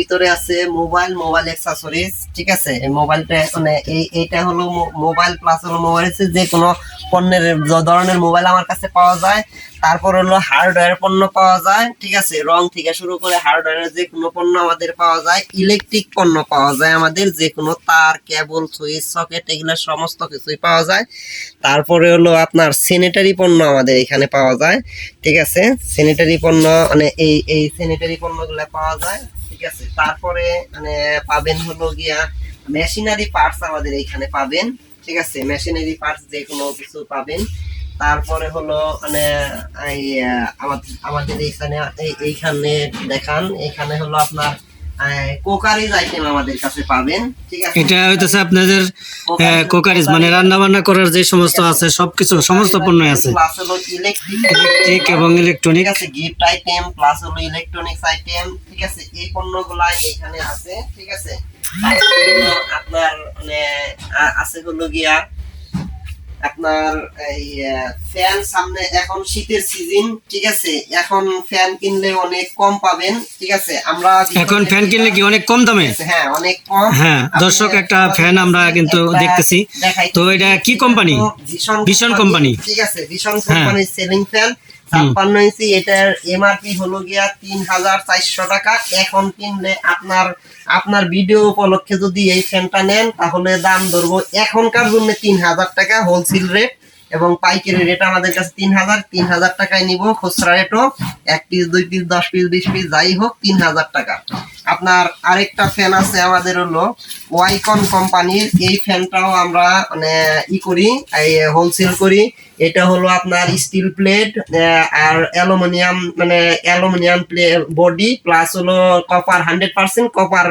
ভিতরে আছে mobile mobile accessories ঠিক আছে? মোবাইলটা মানে এই এটা হলো মোবাইল প্লাস হলো মোবাইল যে কোনো পণ্যের ধরনের মোবাইল আমার কাছে পাওয়া যায়। তারপর হলো হার্ডওয়্যার পণ্য পাওয়া যায়, ঠিক আছে? রং থেকে শুরু করে হার্ডওয়্যারের যে কোনো পণ্য আমাদের পাওয়া যায় ইলেকট্রিক পণ্য পাওয়া যায় আমাদের, যে কোনো তার কেবল সুইচ সকেট এগুলো সমস্ত কিছুই পাওয়া যায়। তারপরে হলো আপনার স্যানিটারি পণ্য আমাদের এখানে পাওয়া যায়, ঠিক আছে? স্যানিটারি পণ্য মানে এই এই স্যানিটারি পণ্যগুলো পাওয়া যায়। আছে। তারপরে মানে পাবেন হলো গিয়া মেশিনারি পার্টস আমাদের এইখানে পাবেন, ঠিক আছে? মেশিনারি পার্টস যে কোনো কিছু পাবেন। তারপরে হলো মানে আমাদের এইখানে এইখানে দেখান। এখানে হলো আপনার কোকারিজ আইটেম আমাদের কাছে পাবেন ঠিক আছে? এটা হইতেছে আপনাদের কোকারিজ মানে রান্না বান্না করার যে সমস্ত আছে। সবকিছু সমস্ত পণ্য আছে। প্লাস হলো ইলেকট্রিক ইলেকট্রিক এবং ইলেকট্রনিক আছে গিফট আইটেম প্লাস হলো ইলেকট্রনিক্স আইটেম ঠিক আছে এই পণ্যগুলা এখানে আছে ঠিক আছে। আপনার মানে আছে হলো গিয়া আপনার এই ফ্যান সামনে এখন শীতের সিজন ঠিক আছে? এখন ফ্যান কিনলে অনেক কম পাবেন ঠিক আছে? আমরা এখন ফ্যান কিনলে কি অনেক কম দামে? হ্যাঁ অনেক কম। হ্যাঁ, দর্শক একটা ফ্যান আমরা কিন্তু দেখতেছি। তো এটা কি কোম্পানি? ভীষণ কোম্পানি। ঠিক আছে? ভীষণ কোম্পানি কোম্পানির সেলিং ফ্যান ছাপ্পান্ন ইঞ্চি, এটার এমআরপি হলো গিয়া তিন হাজার চারশো টাকা। এখন কিনলে আপনার আপনার ভিডিও উপলক্ষে যদি এই ফ্যানটা নেন, তাহলে দাম ধরবো এখনকার জন্য তিন হাজার টাকা হোলসেল রেট এবং পাইকারি রেট আমাদের কাছে তিন হাজার তিন হাজার টাকায় নিব। খুচরা রেটও এক পিস দুই পিস দশ পিস বিশ পিস যাই হোক, তিন হাজার টাকা। আপনার আরেকটা ফ্যান আছে আমাদের হলো ওয়াইকন কোম্পানির এই ফ্যানটাও আমরা মানে ই করি, এই হোলসেল করি। এটা হলো আপনার স্টিল প্লেট আর অ্যালুমিনিয়াম মানে অ্যালুমিনিয়াম প্লে বডি প্লাস হলো কপার হান্ড্রেড পার্সেন্ট কপার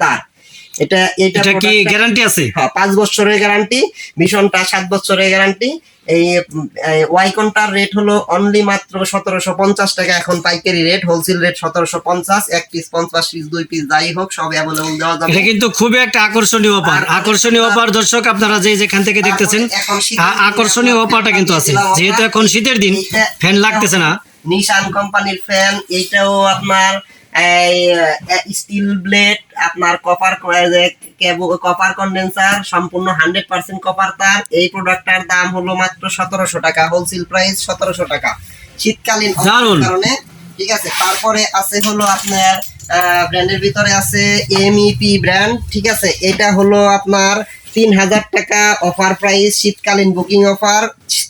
তার। এটা এটা কি গ্যারান্টি আছে? হ্যাঁ পাঁচ বছরের গ্যারান্টি ভীষণটা সাত বছরের গ্যারান্টি এই ওয়াইকনটার রেট হলো অনলি মাত্র সতেরোশো পঞ্চাশ টাকা এখন পাইকারি রেট হোলসেল রেট সতেরোশো পঞ্চাশ এক পিস পঞ্চাশ পিস দুই পিস যাই হোক সব অ্যাভেলেবল দেওয়া যাবে। এটা কিন্তু খুবই একটা আকর্ষণীয় অফার আকর্ষণীয় অফার দর্শক আপনারা যে যেখান থেকে দেখতেছেন আকর্ষণীয় অফারটা কিন্তু আছে। যেহেতু এখন শীতের দিন ফ্যান লাগতেছে না। নিশান কোম্পানির ফ্যান এইটাও আপনার স্টিল ব্লেড আপনার কপার কপার কন্ডেন্সার সম্পূর্ণ হান্ড্রেড পার্সেন্ট কপার তার। এই প্রোডাক্টটার দাম হলো মাত্র সতেরোশো টাকা হোলসেল প্রাইস সতেরোশো টাকা। শীতকালীন কারণে ঠিক আছে তারপরে আছে হলো আপনার ব্র্যান্ডের ভিতরে আছে এমইপি ব্র্যান্ড ঠিক আছে এটা হলো আপনার তিন হাজার টাকা অফার প্রাইস শীতকালীন বুকিং অফার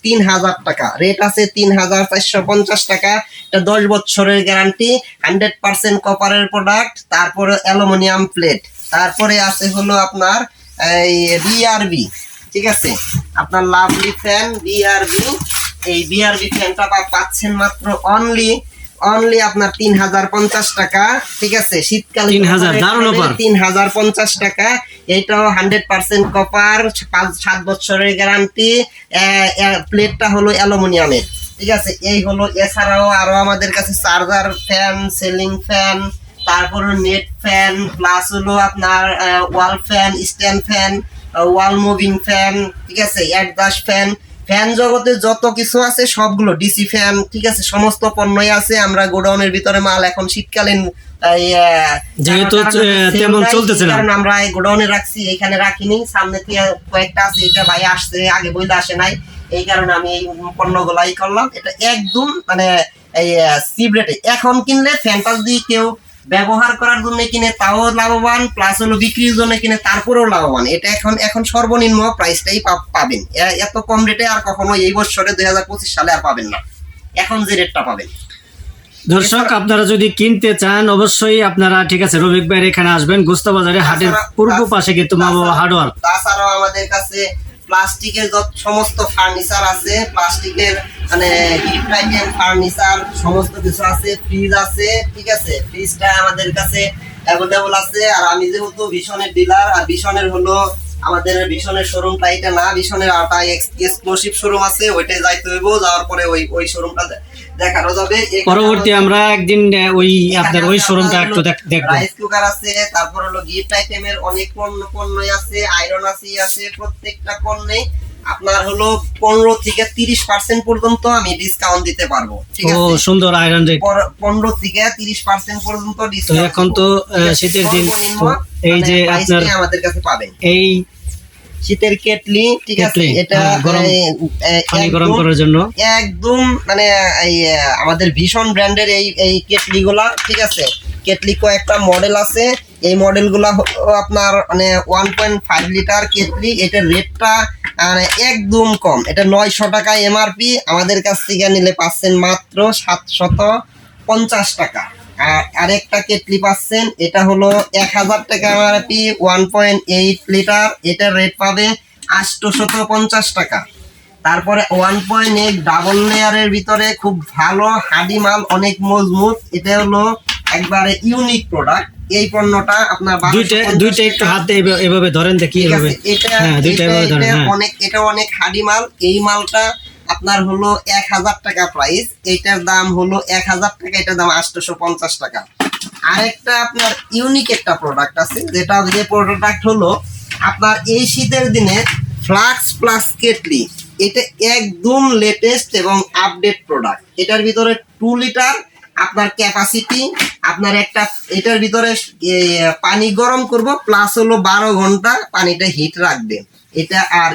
তিন হাজার টাকা। রেট আছে তিন হাজার চারশো পঞ্চাশ টাকা। এটা দশ বছরের গ্যারান্টি হান্ড্রেড পার্সেন্ট কপারের প্রোডাক্ট তারপরে অ্যালুমিনিয়াম প্লেট তারপরে আছে হলো আপনার এই বিআরবি ঠিক আছে? আপনার লাভলি ফ্যান বিআরবি এই বিআরবি ফ্যানটা পাচ্ছেন মাত্র অনলি অনলি আপনার তিন হাজার পঞ্চাশ টাকা ঠিক আছে? শীতকালীন 3000 তিন হাজার পঞ্চাশ টাকা। এইটাও হান্ড্রেড পার্সেন্ট কপার পাঁচ, সাত বছরের গ্যারান্টি প্লেটটা হলো অ্যালুমিনিয়ামের। ঠিক আছে? এই হলো, এছাড়াও আরও আমাদের কাছে চার্জার ফ্যান সেলিং ফ্যান তারপর নেট ফ্যান প্লাস হলো আপনার wall fan stand fan wall moving fan ঠিক আছে? অ্যাডজাস্ট ফ্যান ফ্যান জগতে যত কিছু আছে সবগুলো ডিসি ফ্যান ঠিক আছে সমস্ত পণ্যই আছে। আমরা গোডাউনের ভিতরে মাল এখন শীতকালীন যেহেতু, তেমন চলতেছে নাই, না। কারণ আমরা এই গোডাউনে রাখছি এখানে রাখিনি। সামনে থেকে কয়েকটা আছে এটা ভাই আসছে আগে বইলে আসে নাই। এই কারণে আমি এই পণ্যগুলাই করলাম। এটা একদম মানে এই এখন কিনলে ফ্যানটা যদি কেউ ব্যবহার করার জন্য কিনে তাও লাভবান প্লাস হলো বিক্রির জন্য কিনে তারপরেও লাভবান। এটা এখন এখন সর্বনিম্ন প্রাইসটাই পাবেন। এত কম রেটে আর কখনো এই বছরে দুই হাজার পঁচিশ সালে আর পাবেন না। এখন যে রেটটা পাবেন। দর্শক আপনারা যদি কিনতে চান অবশ্যই আপনারা ঠিক আছে রবিক ভাইয়ের এখানে আসবেন। গুস্তা বাজারে হাটের পূর্ব পাশে কিন্তু মা বাবা হার্ডওয়ার তাছাড়াও আমাদের কাছে প্লাস্টিকের যত সমস্ত ফার্নিচার আছে, প্লাস্টিকের মানে গিফট ফার্নিচার সমস্ত কিছু আছে ফ্রিজ আছে, ঠিক আছে? ফ্রিজটা আমাদের কাছে অ্যাভেলেবল আছে। আর আমি যেহেতু ভীষণের ডিলার আর ভীষণের হলো আমাদের ভীষণের শোরুমটা এটা না ভীষণের আটা এক্সক্লুসিভ শোরুম আছে ওইটাই যাইতে হইব, যাওয়ার পরে ওই ওই শোরুমটা দেখানো যাবে। পরবর্তী আমরা একদিন ওই আপনার ওই শোরুমটা একটু দেখব। রাইস কুকার আছে তারপর হলো গিফট আইটেমের অনেক পণ্য পণ্যই আছে আয়রন আছে আছে প্রত্যেকটা পণ্যে আপনার হলো পনেরো থেকে তিরিশ পার্সেন্ট পর্যন্ত আমি ডিসকাউন্ট দিতে পারব ঠিক ও সুন্দর আয়রন পর- পনেরো থেকে তিরিশ পার্সেন্ট পর্যন্ত ডিসকাউন্ট এখন তো শীতের দিন এই যে আপনার আমাদের কাছে পাবেন। এই শীতের কেটলি ঠিক আছে? এটা হ্যাঁ, গরম একদম- করার জন্য। একদম মানে আমাদের ভীষণ ব্র্যান্ডের এই এই কেটলি গুলা ঠিক আছে? কেটলি কয়েকটা মডেল আছে। এই মডেলগুলা আপনার মানে one point five litre kettle. এটার রেটটা মানে একদম কম। এটা নয়শো টাকা এমআরপি আমাদের কাছ থেকে নিলে পাচ্ছেন মাত্র সাতশত পঞ্চাশ টাকা। আরেকটা কেটলি পাচ্ছেন এটা হলো এক হাজার টাকা MRP one point eight litre এটার রেট পাবে আটশোশত পঞ্চাশ টাকা। তারপরে ওয়ান পয়েন্ট এইট ডাবল লেয়ারের ভিতরে খুব ভালো হাডি মাল অনেক মজবুত এটা হলো একবারে ইউনিক প্রোডাক্ট এই পণ্যটা আপনার দুইটা দুইটা একটু হাতে এভাবে- ধরেন দেখি এভাবে। এটা হ্যাঁ এটা- হ্যাঁ। অনেক এটা অনেক হাডি মাল। এই মালটা আপনার হলো এক হাজার টাকা প্রাইস এইটার দাম হলো এক হাজার টাকা, এটার দাম আটশোশো পঞ্চাশ টাকা। আরেকটা আপনার ইউনিক একটা প্রোডাক্ট আছে, যেটা যে প্রোডাক্ট হলো আপনার এই শীতের দিনে ফ্লাক্স প্লাস কেটলি এটা একদম লেটেস্ট এবং আপডেট প্রোডাক্ট এটার ভিতরে টু লিটার আপনার ক্যাপাসিটি আপনার একটা, এটার ভিতরে পানি গরম করব প্লাস হলো বারো ঘণ্টা পানিটা হিট রাখবে। এটা আর